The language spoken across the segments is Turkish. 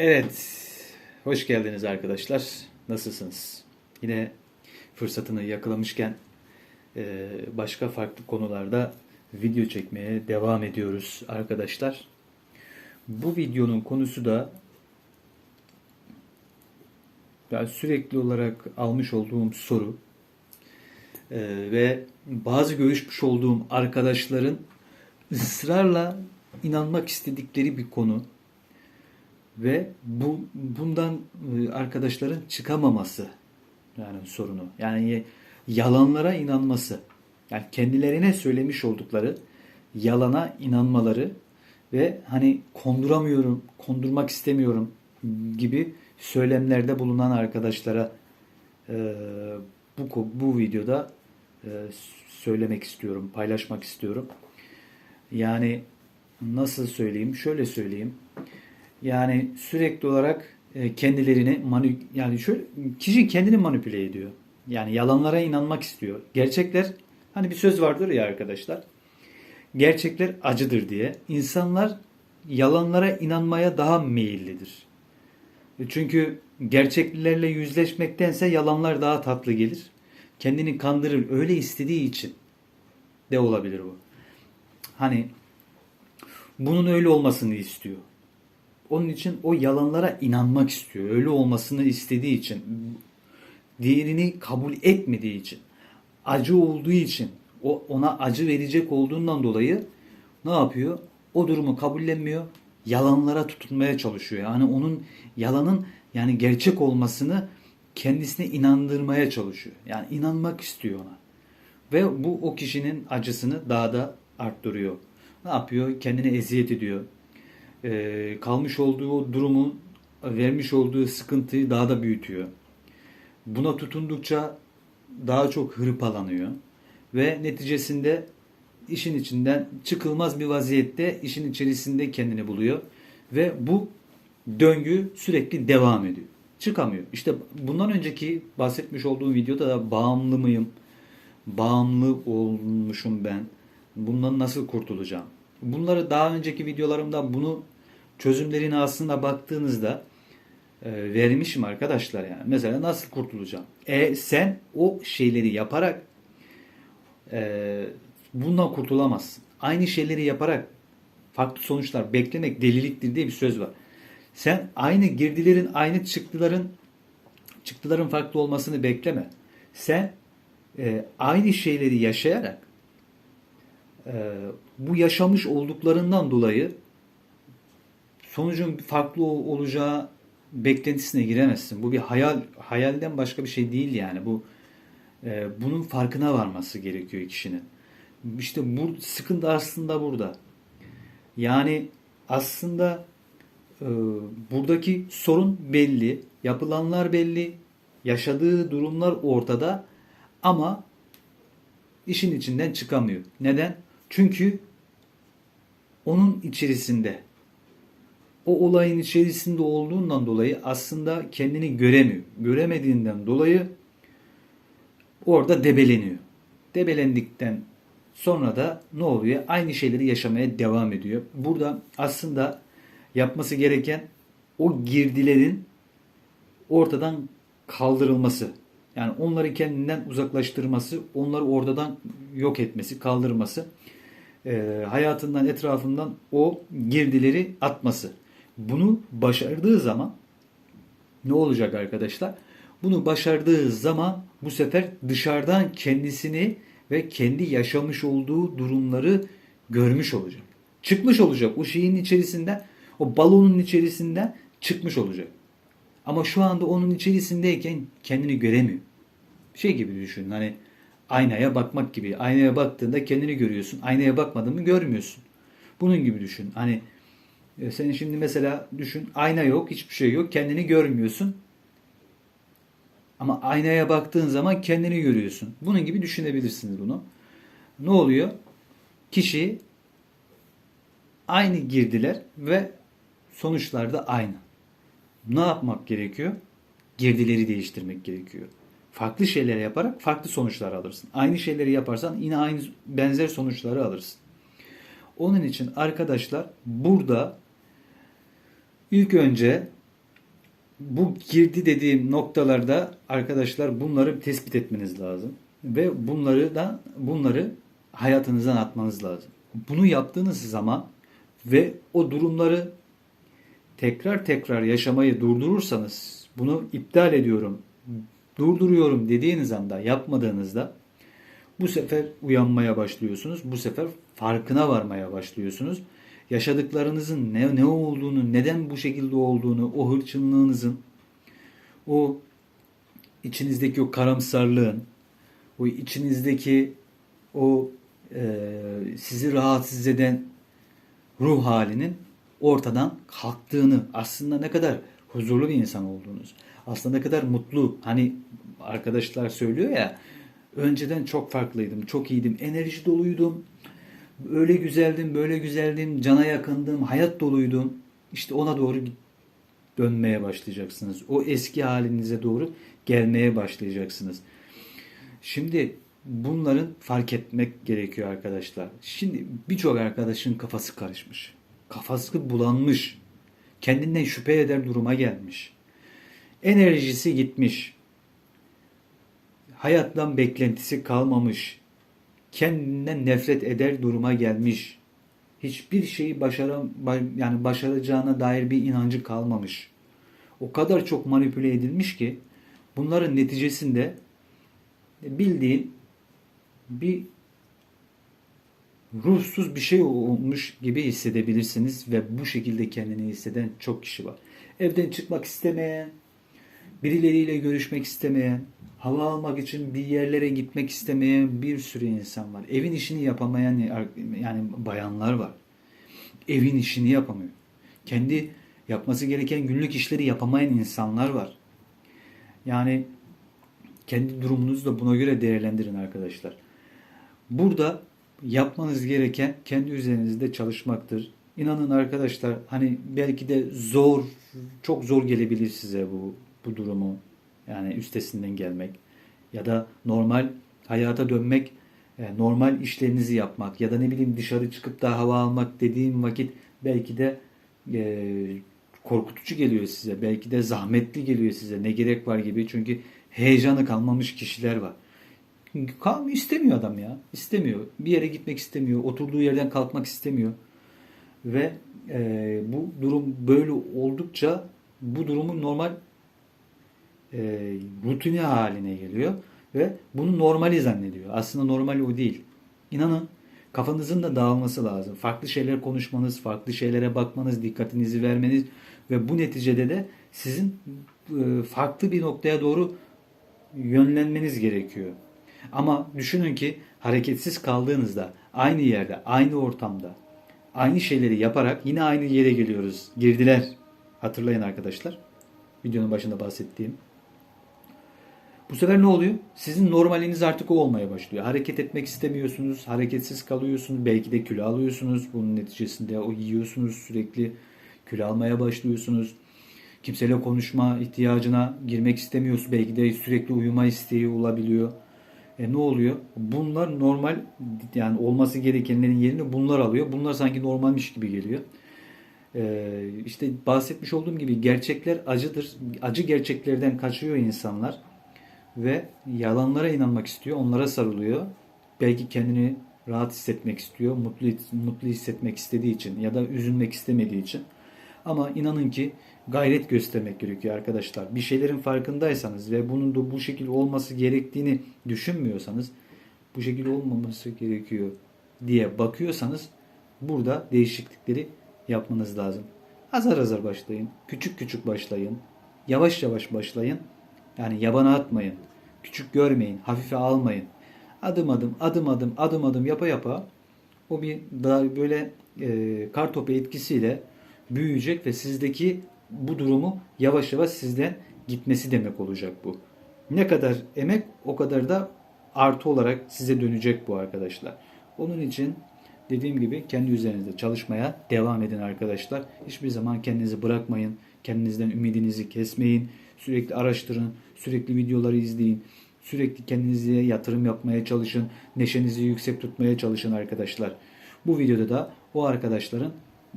Evet, hoş geldiniz arkadaşlar. Nasılsınız? Yine fırsatını yakalamışken e, başka farklı konularda video çekmeye devam ediyoruz arkadaşlar. Bu videonun konusu da ben sürekli olarak almış olduğum soru e, ve bazı görüşmüş olduğum arkadaşların ısrarla inanmak istedikleri bir konu ve bu bundan e, arkadaşların çıkamaması yani sorunu. Yani yalanlara inanması. Yani kendilerine söylemiş oldukları yalana inanmaları ve hani konduramıyorum, kondurmak istemiyorum gibi söylemlerde bulunan arkadaşlara e, bu bu videoda e, söylemek istiyorum, paylaşmak istiyorum. Yani nasıl söyleyeyim? Şöyle söyleyeyim. Yani sürekli olarak e, kendilerini manip yani şöyle kişi kendini manipüle ediyor. Yani yalanlara inanmak istiyor. Gerçekler hani bir söz vardır ya arkadaşlar. Gerçekler acıdır diye. İnsanlar yalanlara inanmaya daha meyillidir. E, çünkü gerçeklerle yüzleşmektense yalanlar daha tatlı gelir. Kendini kandırır öyle istediği için de olabilir bu. Hani bunun öyle olmasını istiyor. Onun için o yalanlara inanmak istiyor. Öyle olmasını istediği için. Diğerini kabul etmediği için. Acı olduğu için. O ona acı verecek olduğundan dolayı ne yapıyor? O durumu kabullenmiyor. Yalanlara tutunmaya çalışıyor. Yani onun yalanın yani gerçek olmasını kendisine inandırmaya çalışıyor. Yani inanmak istiyor ona. Ve bu o kişinin acısını daha da arttırıyor. Ne yapıyor? Kendine eziyet ediyor e, kalmış olduğu durumun vermiş olduğu sıkıntıyı daha da büyütüyor. Buna tutundukça daha çok hırpalanıyor ve neticesinde işin içinden çıkılmaz bir vaziyette işin içerisinde kendini buluyor ve bu döngü sürekli devam ediyor. Çıkamıyor. İşte bundan önceki bahsetmiş olduğum videoda da bağımlı mıyım? Bağımlı olmuşum ben. Bundan nasıl kurtulacağım? Bunları daha önceki videolarımda bunu çözümlerini aslında baktığınızda e, vermişim arkadaşlar yani. Mesela nasıl kurtulacağım? E sen o şeyleri yaparak e, bundan kurtulamazsın. Aynı şeyleri yaparak farklı sonuçlar beklemek deliliktir diye bir söz var. Sen aynı girdilerin, aynı çıktıların çıktıların farklı olmasını bekleme. Sen e, aynı şeyleri yaşayarak bu yaşamış olduklarından dolayı sonucun farklı olacağı beklentisine giremezsin. Bu bir hayal hayalden başka bir şey değil yani. Bu e, bunun farkına varması gerekiyor kişinin. İşte bu sıkıntı aslında burada. Yani aslında e, buradaki sorun belli, yapılanlar belli, yaşadığı durumlar ortada ama işin içinden çıkamıyor. Neden? Çünkü onun içerisinde o olayın içerisinde olduğundan dolayı aslında kendini göremiyor. Göremediğinden dolayı orada debeleniyor. Debelendikten sonra da ne oluyor? Aynı şeyleri yaşamaya devam ediyor. Burada aslında yapması gereken o girdilerin ortadan kaldırılması. Yani onları kendinden uzaklaştırması, onları oradan yok etmesi, kaldırması, e, hayatından, etrafından o girdileri atması. Bunu başardığı zaman ne olacak arkadaşlar? Bunu başardığı zaman bu sefer dışarıdan kendisini ve kendi yaşamış olduğu durumları görmüş olacak. Çıkmış olacak o şeyin içerisinden, o balonun içerisinden çıkmış olacak. Ama şu anda onun içerisindeyken kendini göremiyor. Şey gibi düşün hani aynaya bakmak gibi. Aynaya baktığında kendini görüyorsun. Aynaya bakmadın mı görmüyorsun. Bunun gibi düşün. Hani e, sen şimdi mesela düşün ayna yok, hiçbir şey yok, kendini görmüyorsun. Ama aynaya baktığın zaman kendini görüyorsun. Bunun gibi düşünebilirsiniz bunu. Ne oluyor? Kişi aynı girdiler ve sonuçlar da aynı. Ne yapmak gerekiyor? Girdileri değiştirmek gerekiyor. Farklı şeyler yaparak farklı sonuçlar alırsın. Aynı şeyleri yaparsan yine aynı benzer sonuçları alırsın. Onun için arkadaşlar burada İlk önce bu girdi dediğim noktalarda arkadaşlar bunları tespit etmeniz lazım ve bunları da bunları hayatınızdan atmanız lazım. Bunu yaptığınız zaman ve o durumları tekrar tekrar yaşamayı durdurursanız bunu iptal ediyorum, durduruyorum dediğiniz anda yapmadığınızda bu sefer uyanmaya başlıyorsunuz. Bu sefer farkına varmaya başlıyorsunuz. Yaşadıklarınızın ne, ne olduğunu, neden bu şekilde olduğunu, o hırçınlığınızın, o içinizdeki o karamsarlığın, o içinizdeki o e, sizi rahatsız eden ruh halinin ortadan kalktığını, aslında ne kadar huzurlu bir insan olduğunuz, aslında ne kadar mutlu, hani arkadaşlar söylüyor ya, önceden çok farklıydım, çok iyiydim, enerji doluydum, öyle güzeldim, böyle güzeldim, cana yakındım, hayat doluydum. İşte ona doğru dönmeye başlayacaksınız. O eski halinize doğru gelmeye başlayacaksınız. Şimdi bunların fark etmek gerekiyor arkadaşlar. Şimdi birçok arkadaşın kafası karışmış. Kafası bulanmış. Kendinden şüphe eder duruma gelmiş. Enerjisi gitmiş. Hayattan beklentisi kalmamış. Kendinden nefret eder duruma gelmiş. Hiçbir şeyi başaram yani başaracağına dair bir inancı kalmamış. O kadar çok manipüle edilmiş ki bunların neticesinde bildiğin bir ruhsuz bir şey olmuş gibi hissedebilirsiniz ve bu şekilde kendini hisseden çok kişi var. Evden çıkmak istemeyen, birileriyle görüşmek istemeyen, hava almak için bir yerlere gitmek istemeyen bir sürü insan var. Evin işini yapamayan yani bayanlar var. Evin işini yapamıyor. Kendi yapması gereken günlük işleri yapamayan insanlar var. Yani kendi durumunuzu da buna göre değerlendirin arkadaşlar. Burada yapmanız gereken kendi üzerinizde çalışmaktır. İnanın arkadaşlar hani belki de zor, çok zor gelebilir size bu bu durumu. Yani üstesinden gelmek ya da normal hayata dönmek, e, normal işlerinizi yapmak ya da ne bileyim dışarı çıkıp da hava almak dediğim vakit belki de e, korkutucu geliyor size. Belki de zahmetli geliyor size. Ne gerek var gibi. Çünkü heyecanı kalmamış kişiler var. Kalmıyor istemiyor adam ya. İstemiyor. Bir yere gitmek istemiyor. Oturduğu yerden kalkmak istemiyor. Ve e, bu durum böyle oldukça bu durumun normal e, rutini haline geliyor ve bunu normali zannediyor. Aslında normal o değil. İnanın kafanızın da dağılması lazım. Farklı şeyler konuşmanız, farklı şeylere bakmanız, dikkatinizi vermeniz ve bu neticede de sizin e, farklı bir noktaya doğru yönlenmeniz gerekiyor. Ama düşünün ki hareketsiz kaldığınızda aynı yerde, aynı ortamda, aynı şeyleri yaparak yine aynı yere geliyoruz. Girdiler. Hatırlayın arkadaşlar. Videonun başında bahsettiğim. Bu sefer ne oluyor? Sizin normaliniz artık o olmaya başlıyor. Hareket etmek istemiyorsunuz, hareketsiz kalıyorsunuz, belki de kilo alıyorsunuz. Bunun neticesinde o yiyorsunuz sürekli kilo almaya başlıyorsunuz. Kimseyle konuşma ihtiyacına girmek istemiyorsunuz. Belki de sürekli uyuma isteği olabiliyor. E ne oluyor? Bunlar normal yani olması gerekenlerin yerini bunlar alıyor. Bunlar sanki normalmiş gibi geliyor. E, işte bahsetmiş olduğum gibi gerçekler acıdır. Acı gerçeklerden kaçıyor insanlar ve yalanlara inanmak istiyor. Onlara sarılıyor. Belki kendini rahat hissetmek istiyor. Mutlu mutlu hissetmek istediği için ya da üzülmek istemediği için. Ama inanın ki gayret göstermek gerekiyor arkadaşlar. Bir şeylerin farkındaysanız ve bunun da bu şekilde olması gerektiğini düşünmüyorsanız bu şekilde olmaması gerekiyor diye bakıyorsanız burada değişiklikleri yapmanız lazım. Azar azar başlayın. Küçük küçük başlayın. Yavaş yavaş başlayın. Yani yabana atmayın. Küçük görmeyin. Hafife almayın. Adım adım adım adım adım adım yapa yapa o bir daha böyle e, kar topu etkisiyle büyüyecek ve sizdeki bu durumu yavaş yavaş sizden gitmesi demek olacak bu. Ne kadar emek o kadar da artı olarak size dönecek bu arkadaşlar. Onun için dediğim gibi kendi üzerinizde çalışmaya devam edin arkadaşlar. Hiçbir zaman kendinizi bırakmayın. Kendinizden ümidinizi kesmeyin. Sürekli araştırın. Sürekli videoları izleyin. Sürekli kendinize yatırım yapmaya çalışın. Neşenizi yüksek tutmaya çalışın arkadaşlar. Bu videoda da o arkadaşların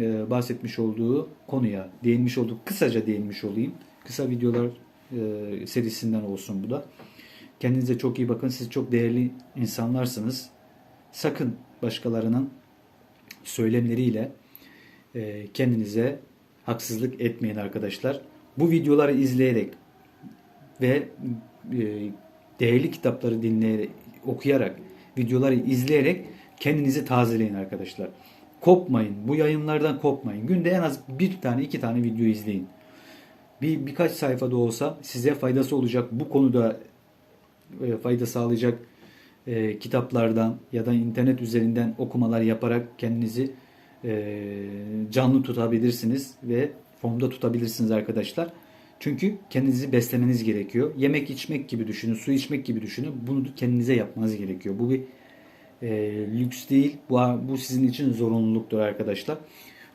e, bahsetmiş olduğu konuya değinmiş olduk. Kısaca değinmiş olayım. kısa videolar e, serisinden olsun bu da. Kendinize çok iyi bakın. Siz çok değerli insanlarsınız. Sakın başkalarının söylemleriyle e, kendinize haksızlık etmeyin arkadaşlar. Bu videoları izleyerek ve e, değerli kitapları dinleyerek, okuyarak, videoları izleyerek kendinizi tazeleyin arkadaşlar. Kopmayın. Bu yayınlardan kopmayın. Günde en az bir tane, iki tane video izleyin. Bir birkaç sayfada olsa size faydası olacak. Bu konuda e, fayda sağlayacak e, kitaplardan ya da internet üzerinden okumalar yaparak kendinizi e, canlı tutabilirsiniz ve formda tutabilirsiniz arkadaşlar. Çünkü kendinizi beslemeniz gerekiyor. Yemek içmek gibi düşünün, su içmek gibi düşünün. Bunu kendinize yapmanız gerekiyor. Bu bir e, lüks değil. Bu, bu sizin için zorunluluktur arkadaşlar.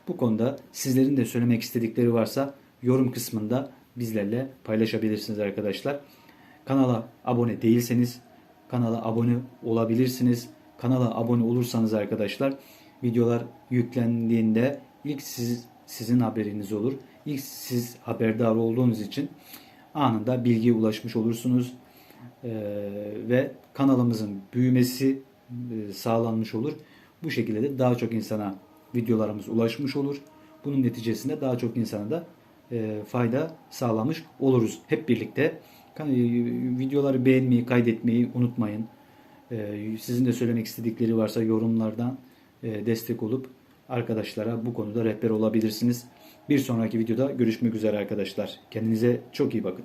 Bu konuda sizlerin de söylemek istedikleri varsa yorum kısmında bizlerle paylaşabilirsiniz arkadaşlar. Kanala abone değilseniz kanala abone olabilirsiniz. Kanala abone olursanız arkadaşlar videolar yüklendiğinde ilk siz, sizin haberiniz olur. İlk siz haberdar olduğunuz için anında bilgiye ulaşmış olursunuz. Ee, ve kanalımızın büyümesi e, sağlanmış olur. Bu şekilde de daha çok insana videolarımız ulaşmış olur. Bunun neticesinde daha çok insana da e, fayda sağlamış oluruz. Hep birlikte e, videoları beğenmeyi, kaydetmeyi unutmayın. E, sizin de söylemek istedikleri varsa yorumlardan e, destek olup arkadaşlara bu konuda rehber olabilirsiniz. Bir sonraki videoda görüşmek üzere arkadaşlar. Kendinize çok iyi bakın.